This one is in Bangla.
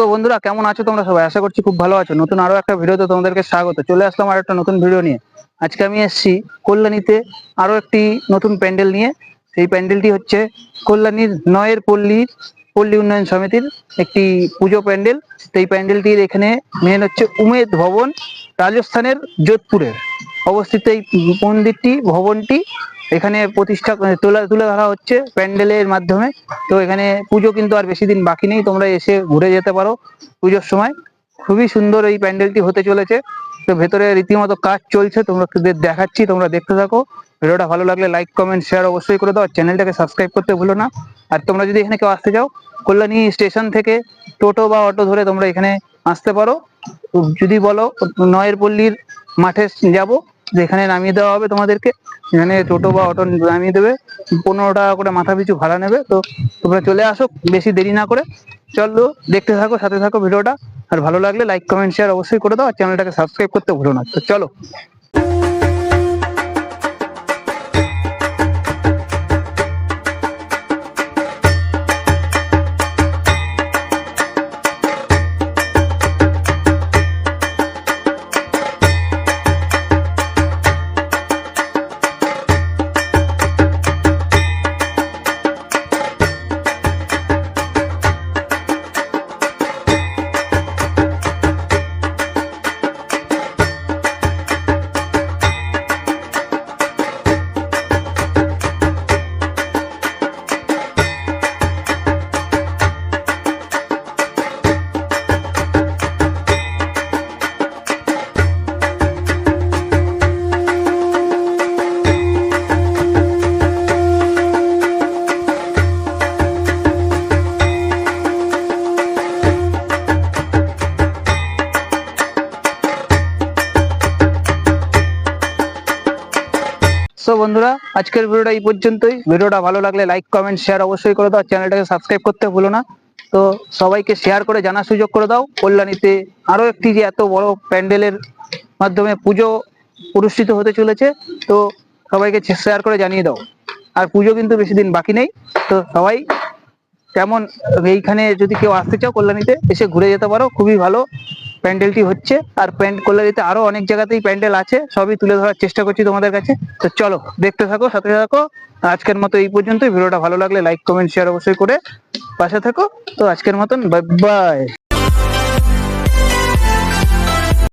বন্ধুরা, কেমন আছো তোমরা? সবাই আশা করছি খুব ভালো আছো। নতুন আরও একটা ভিডিওতে তোমাদেরকে স্বাগত। চলে আসলাম আর একটা নতুন ভিডিও নিয়ে। আজকে আমি এসেছি কল্যাণীতে আরও একটি নতুন প্যান্ডেল নিয়ে। সেই প্যান্ডেলটি হচ্ছে কল্যাণীর নয়ের পল্লীর পল্লী উন্নয়ন সমিতির একটি পুজো প্যান্ডেল। তো এই প্যান্ডেলটির এখানে মেন হচ্ছে উমেদ ভবন, রাজস্থানের যোধপুরের অবস্থিত এই মন্দিরটি, ভবনটি। এখানে প্রতিষ্ঠা তুলে তুলে ধরা হচ্ছে প্যান্ডেলের মাধ্যমে। তো এখানে পুজো কিন্তু আর বেশি দিন বাকি নেই, তোমরা এসে ঘুরে যেতে পারো পুজোর সময়। খুবই সুন্দর এই প্যান্ডেলটি হতে চলেছে। তো ভেতরে রীতিমতো কাজ চলছে তোমরা দেখাচ্ছি, তোমরা দেখতে থাকো। ভিডিওটা ভালো লাগলে লাইক, কমেন্ট শেয়ার অবশ্যই করে দাও। চ্যানেলটাকে সাবস্ক্রাইব করতে ভুলো না। আর তোমরা যদি এখানে কেউ আসতে চাও, কল্যাণী স্টেশন থেকে টোটো বা অটো ধরে তোমরা এখানে আসতে পারো। যদি বলো নয়ের পল্লীর মাঠে যাব যেখানে নামিয়ে দেওয়া হবে তোমাদেরকে এখানে টোটো বা অটো নামিয়ে দেবে, পনেরো টাকা করে মাথা পিছু ভাড়া নেবে, তো তোমরা চলে আসো, বেশি দেরি না করে। চলো, দেখতে থাকো, সাথে থাকো ভিডিওটা, আর ভালো লাগলে লাইক কমেন্ট শেয়ার অবশ্যই করে দাও, আর চ্যানেলটাকে সাবস্ক্রাইব করতে ভুলো না। তো চলো। সো বন্ধুরা, আজকের ভিডিওটা এই পর্যন্তই। ভিডিওটা ভালো লাগলে লাইক কমেন্ট শেয়ার অবশ্যই করে দাও। চ্যানেলটাকে সাবস্ক্রাইব করতে ভুলো না। তো, সবাইকে শেয়ার করে জানার সুযোগ করে দাও। কল্যাণীতে আরও একটি যে এত বড় প্যান্ডেলের মাধ্যমে পুজো অনুষ্ঠিত হতে চলেছে, তো সবাইকে শেয়ার করে জানিয়ে দাও। আর পুজো কিন্তু বেশি দিন বাকি নেই। তো, সবাই কেমন? এইখানে যদি কেউ আসতে চাও কল্যাণীতে, এসে ঘুরে যেতে পারো। খুবই ভালো। প্যান্ডেলটি হচ্ছে, আর প্যান্ড কল্যাণীতে আরও অনেক জায়গাতেই প্যান্ডেল আছে, সবই তুলে ধরার চেষ্টা করছি তোমাদের কাছে। তো চলো, দেখতে থাকো, সাথে থাকো। আজকের মতো এই পর্যন্তই, ভিডিওটা ভালো লাগলে লাইক কমেন্ট শেয়ার অবশ্যই করে পাশে থাকো। তো আজকের মতন বাই বাই